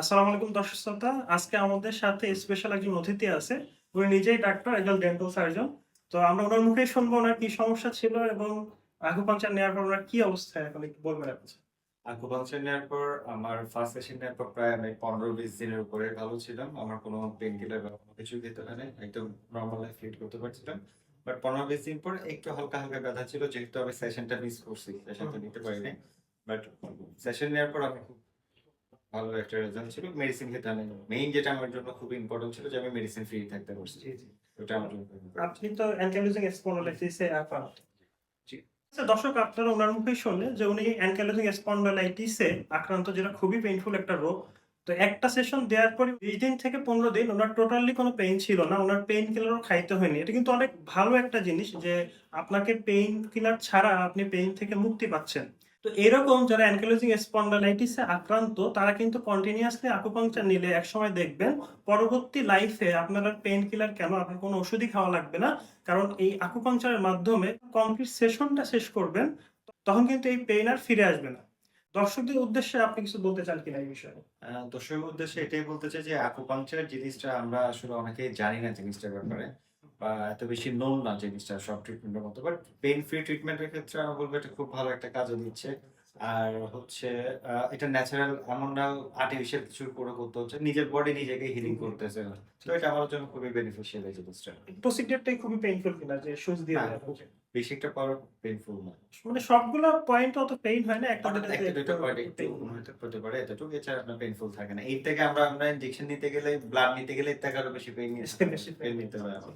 আসসালামু আলাইকুম দর্শক শ্রোতা। আজকে আমাদের সাথে স্পেশাল একজন অতিথি আছে। উনি নিজেই ডাক্তার একজন ডেন্টাল সার্জন তো আমরা ওনার শুনব ওনার কি সমস্যা ছিল এবং নেওয়ার পর ওনার কি অবস্থা এখন একটু বলবেন আপনি। নেওয়ার পর আমার ফার্স্ট সেশন নেওয়ার পর প্রায় আমি পনেরো বিশ দিনের উপরে ভালো ছিলাম। আমার কোনো পেন কিলার বা কোনো কিছু খেতে হয় একদম নর্মাল লাইফ করতে পারছিলাম। বাট পনেরো বিশ দিন পর একটু হালকা হালকা ব্যথা ছিল, যেহেতু আমি সেশনটা মিস করছি সেশনটা নিতে পারিনি। বাট সেশন নেওয়ার পর আমি খুব ভালো একটা রেজাল্ট ছিল। মেডিসিন খেতে আমি মেইন যেটা আমার জন্য খুব ইম্পর্টেন্ট ছিল যে আমি মেডিসিন ফ্রি থাকতে পারছি। ওটা আমার জন্য আপনি তো অ্যানকালোজিং স্পন্ডলাইটিসে। আচ্ছা দর্শক আপনারা ওনার মুখেই শুনলেন যে উনি অ্যানকালোজিং স্পন্ডলাইটিসে আক্রান্ত যেটা খুবই পেইনফুল একটা রোগ তো একটা সেশন দেওয়ার পরে বিশ দিন থেকে পনেরো দিন ওনার টোটালি কোনো পেইন ছিল না, ওনার পেইন কিলারও খাইতে হয়নি। এটা কিন্তু অনেক ভালো একটা জিনিস যে আপনাকে পেইন কিলার ছাড়া আপনি পেইন থেকে মুক্তি পাচ্ছেন। তো এরকম যারা অ্যানকালোজিং স্পন্ডালাইটিসে আক্রান্ত, তারা কিন্তু কন্টিনিউয়াসলি আকুপাংচার নিলে একসময় দেখবেন পরবর্তী লাইফে আপনার পেইন কিলার কেন? আপনার কোনো ওষুধই খাওয়া লাগবে না। কারণ এই আকুপাংচারের মাধ্যমে কমপ্লিট সেশনটা শেষ করবেন, তখন কিন্তু এই পেইন আর ফিরে আসবে না। দর্শকদের উদ্দেশ্যে আপনি কিছু বলতে চান কিনা এই বিষয়ে? দর্শকের উদ্দেশ্যে এটাই বলতে চাই যে অ্যাকুপাংচার জিনিসটা আমরা আসলে অনেকেই জানি না জিনিসটার ব্যাপারে, বা এত বেশি নোন না জিনিসটা, সব ট্রিটমেন্টের মতো বাট পেন ফ্রি ট্রিটমেন্টের ক্ষেত্রে আমি বলব এটা খুব ভালো একটা কাজও দিচ্ছে। আর হচ্ছে এটা ন্যাচারাল এমন না আর্টিফিশিয়াল কিছু করে করতে হচ্ছে। নিজের বডি নিজেকে হিলিং করতেছে। তো এটা আমার জন্য খুবই বেনিফিশিয়াল এই জিনিসটা। প্রসিডিউরটাই খুবই পেইনফুল কিনা যে সুচ দিয়ে। বেশি একটা পাওয়ার পেইনফুল না। মানে সবগুলো পয়েন্ট অত পেইন হয় না একটা একটা দুটো পয়েন্ট একটু। হতে পারে এতটুকু এছাড়া আপনার পেইনফুল থাকে না। এর থেকে আমরা আমরা ইনজেকশন নিতে গেলে ব্লাড নিতে গেলে এর থেকে আরও বেশি পেইন নিতে হয় আমার